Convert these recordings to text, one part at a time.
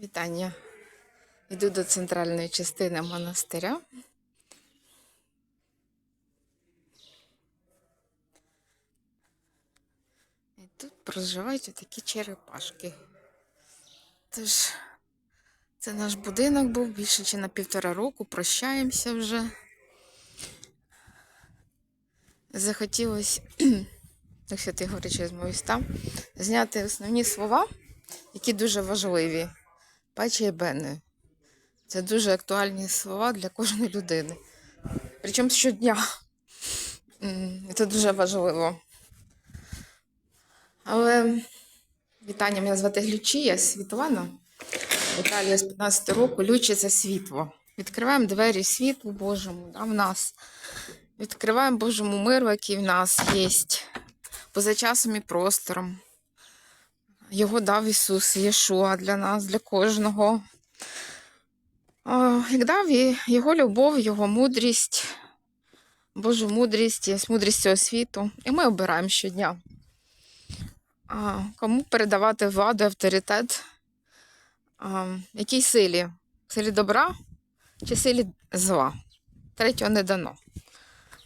Вітання. Йду до центральної частини монастиря. І тут проживають такі черепашки. Тож, це наш будинок був більше чи на півтора року. Прощаємося вже. Захотілося, як святий говорить через мої уста, зняти основні слова, які дуже важливі. Паче бене. Це дуже актуальні слова для кожної людини. Причому щодня. Це дуже важливо. Але вітання, мене звати Глючія Світлана. Італія з 15 року. Лючі це світло. Відкриваємо двері світлу Божому да, в нас. Відкриваємо Божому миру, який в нас є поза часом і простором. Його дав Ісус, Єшуа для нас, для кожного. Як дав і Його любов, Його мудрість, Божу мудрість, мудрість цього світу. І ми обираємо щодня. Кому передавати владу, авторитет? Якій силі? Силі добра чи силі зла? Третього не дано.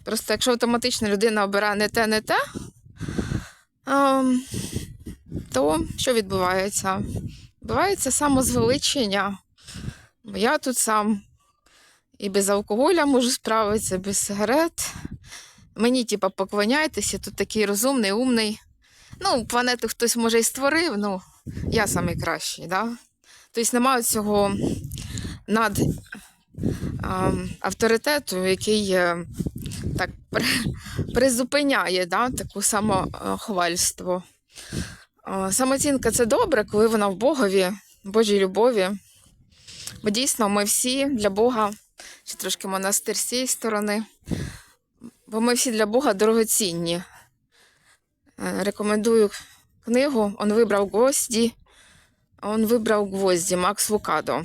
Просто якщо автоматично людина обирає не те, не те, ем, то що відбувається? Відбувається самозвеличення. Бо я тут сам і без алкоголя можу справитися, без сигарет. Мені, типа, поклоняйтеся, тут такий розумний, умний. Ну, планету хтось може і створив, ну, я найкращий, да? Тобто немає цього над ем, авторитету, який е, так при- призупиняє да, таку самохвальство. Самооцінка це добре, коли вона в Богові, Божій любові. Бо дійсно ми всі для Бога, чи трошки монастир з цієї сторони, бо ми всі для Бога дорогоцінні. Е, Рекомендую книгу Он вибрав гвозді, Он вибрав гвозді Макс Лукадо.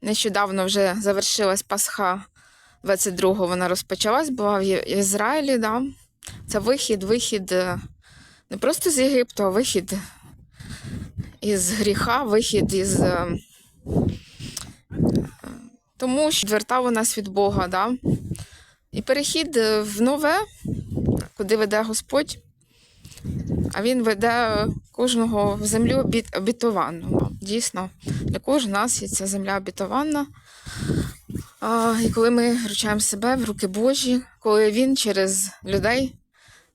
Нещодавно вже завершилась Пасха 22-го вона розпочалась, була в Ізраїлі. Да? Це вихід, вихід е, не просто з Єгипту, а вихід із гріха, вихід із. е, Тому що відвертав нас від Бога, да? І перехід е, в нове, куди веде Господь, а Він веде кожного в землю обіт- обітовану. Дійсно, для кожного нас є ця земля обітована. І коли ми вручаємо себе в руки Божі, коли Він через людей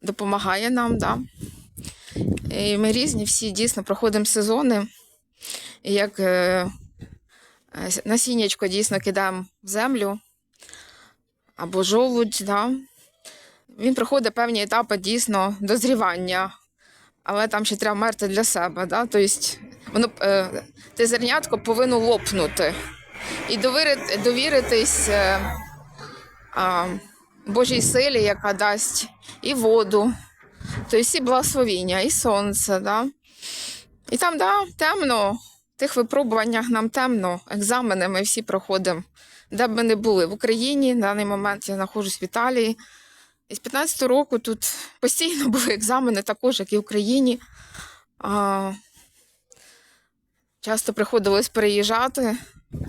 допомагає нам, да? І ми різні всі дійсно проходимо сезони, і як е, насіннячко дійсно кидаємо в землю або жолудь, да? він проходить певні етапи дійсно дозрівання, але там ще треба мерти для себе. Да? Тобто воно, е, те зернятко повинно лопнути і довірити, довіритись е, а, Божій силі, яка дасть і воду, тобто і благословіння, і сонце. Да? І там, да, темно, в тих випробуваннях нам темно, екзамени ми всі проходимо, де б ми не були. В Україні на даний момент я знаходжусь в Італії. І з 15 року тут постійно були екзамени, також, як і в Україні. А, часто приходилось переїжджати,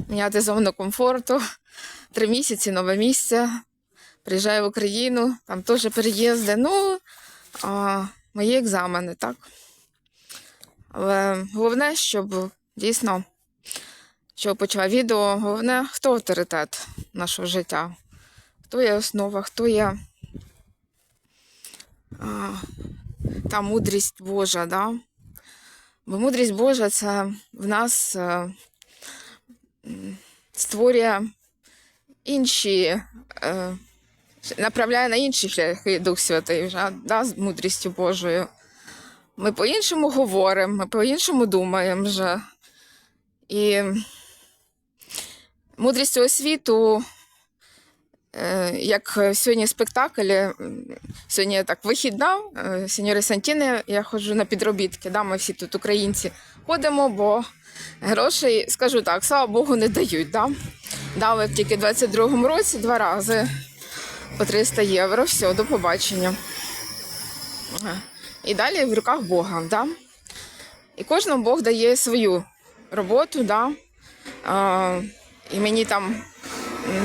міняти зону комфорту. Три місяці нове місце. Приїжджаю в Україну, там теж переїзди. Ну, а, мої екзамени, так. Але головне, щоб дійсно, що почала відео, головне, хто авторитет нашого життя, хто є основа, хто є а, та мудрість Божа, да? Бо мудрість Божа це в нас е, м, створює інші, е, направляє на інші шляхи Дух Святий вже, да, з мудрістю Божою. Ми по-іншому говоримо, ми по-іншому думаємо вже. І мудрість цього світу, е, як сьогодні спектакль, сьогодні так вихідна, е, сеньори Сантіни, я ходжу на підробітки, да, ми всі тут українці ходимо, бо грошей, скажу так, слава Богу, не дають. Да? Дали тільки в 22-му році два рази по 300 євро. Все, до побачення. І далі в руках Бога. Да? І кожному Бог дає свою роботу, да. А, і мені там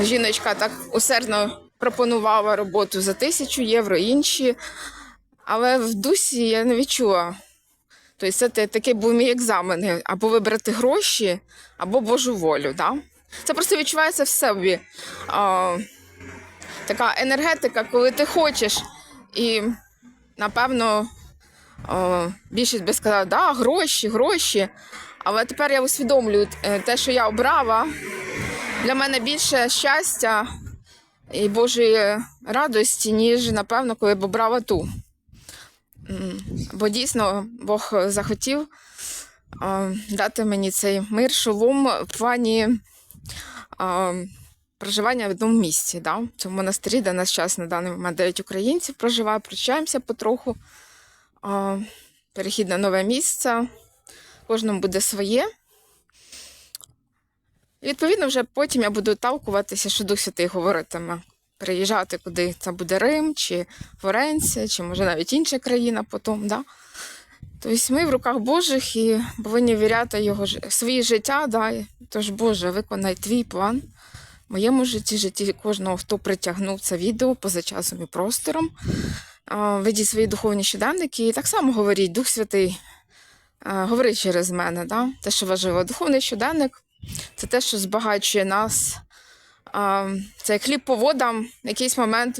жіночка так усердно пропонувала роботу за тисячу євро, інші. Але в дусі я не відчула. Тобто це такий був мій екзамен. Або вибрати гроші, або Божу волю. Да? Це просто відчувається в собі. А, така енергетика, коли ти хочеш. І напевно о, більшість би сказала, да, гроші, гроші. Але тепер я усвідомлюю е, те, що я обрала. Для мене більше щастя і Божої радості, ніж, напевно, коли б обрала ту. Бо дійсно Бог захотів дати мені цей мир, шолом в плані проживання в одному місці. Да? В цьому монастирі, де нас час на даний момент 9 українців проживає, прощаємося потроху. Перехід на нове місце. Кожному буде своє. І відповідно, вже потім я буду талкуватися, що Дух Святий говоритиме. Приїжджати, куди це буде Рим, чи Флоренція, чи може навіть інша країна потім. Да? Тобто ми в руках Божих і повинні віряти його своє життя. Да? Тож, Боже, виконай твій план моєму житті, житті кожного, хто притягнув це відео поза часом і простором. Ведіть свої духовні щоденники і так само говоріть, Дух Святий, говорить через мене. Да? Те, що важливо. Духовний щоденник це те, що збагачує нас. Це хліб по водам, в якийсь момент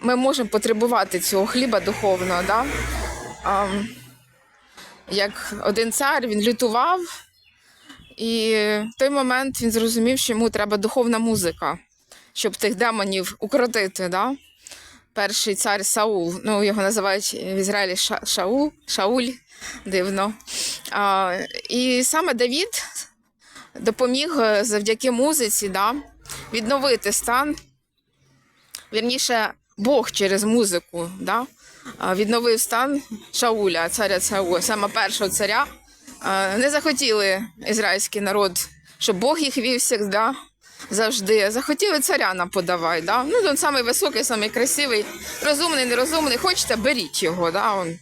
ми можемо потребувати цього хліба духовного. Да? Як один цар він лютував, і в той момент він зрозумів, що йому треба духовна музика, щоб тих демонів укротити. Да? Перший цар Саул, ну його називають в Ізраїлі Ша- Шаул, Шауль, дивно. А, і саме Давід допоміг е, завдяки музиці да, відновити стан. Вірніше, Бог через музику да, відновив стан Шауля, царя Саула, саме першого царя. Не захотіли ізраїльський народ, щоб Бог їх вів завжди, завжди. Захотіли царя нам подавай. Да? Ну, він самий високий, самий красивий, розумний, нерозумний. Хочете, беріть його. Да? Он,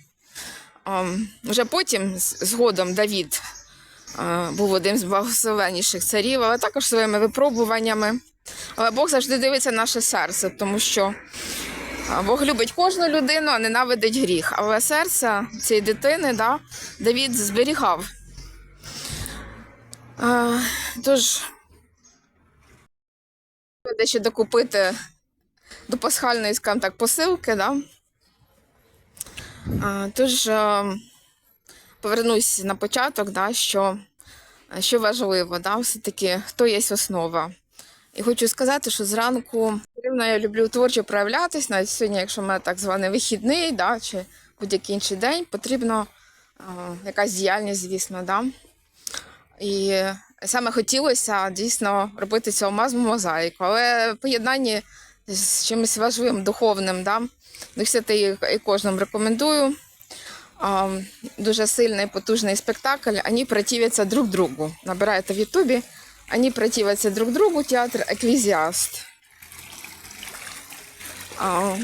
а, вже потім, згодом, Давід а, був одним з благословенніших царів, але також своїми випробуваннями. Але Бог завжди дивиться наше серце, тому що Бог любить кожну людину, а ненавидить гріх. Але серце цієї дитини да, Давід зберігав. А, тож, дещо докупити до пасхальної, скажімо так, посилки. Да? А, тож, повернусь на початок, да, що, що важливо, да, все-таки хто є основа. І хочу сказати, що зранку я люблю творчо проявлятись, навіть сьогодні, якщо в мене так званий вихідний, да, чи будь-який інший день, потрібно а, якась діяльність, звісно. Да. І саме хотілося дійсно робити цю алмазну мозаїку, але в поєднанні з чимось важливим, духовним, да. Дух Святий і кожному рекомендую. Дуже сильний, потужний спектакль. Вони противляться друг другу. Набираєте в Ютубі. Они противятся друг другу, театр Еквізіаст. А,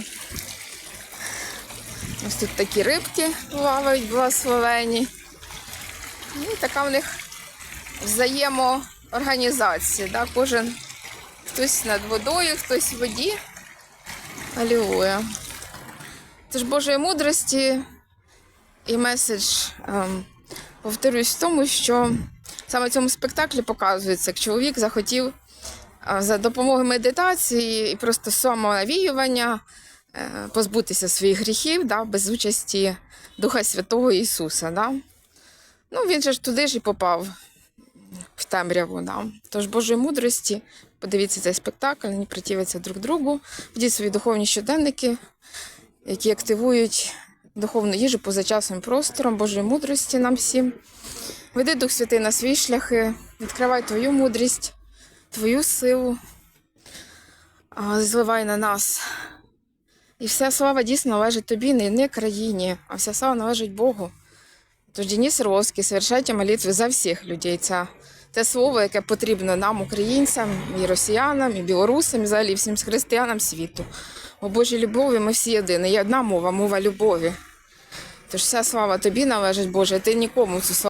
ось тут такі рибки плавають благословені. І така в них взаємоорганізація. Да? Кожен хтось над водою, хтось в воді. Алілуя. Це ж Божої мудрості і меседж, ем, повторюсь, в тому, що саме в цьому спектаклі показується, як чоловік захотів за допомогою медитації і просто самонавіювання е, позбутися своїх гріхів да, без участі Духа Святого Ісуса. Да? Ну, він же ж туди ж і попав в темряву. Да? Тож Божої мудрості, подивіться цей спектакль, вони противляться друг другу, вдіть свої духовні щоденники, які активують духовну їжу поза часом і простором, Божої мудрості нам всім. Веди Дух Святий на свої шляхи, відкривай твою мудрість, твою силу, зливай на нас. І вся слава дійсно належить тобі, не, країні, а вся слава належить Богу. Тож Денис Ровський, совершайте молитви за всіх людей. Це те слово, яке потрібно нам, українцям, і росіянам, і білорусам, і взагалі всім християнам світу. У Божій любові ми всі єдині. Є одна мова, мова любові. Тож вся слава тобі належить, Боже, ти нікому цю славу.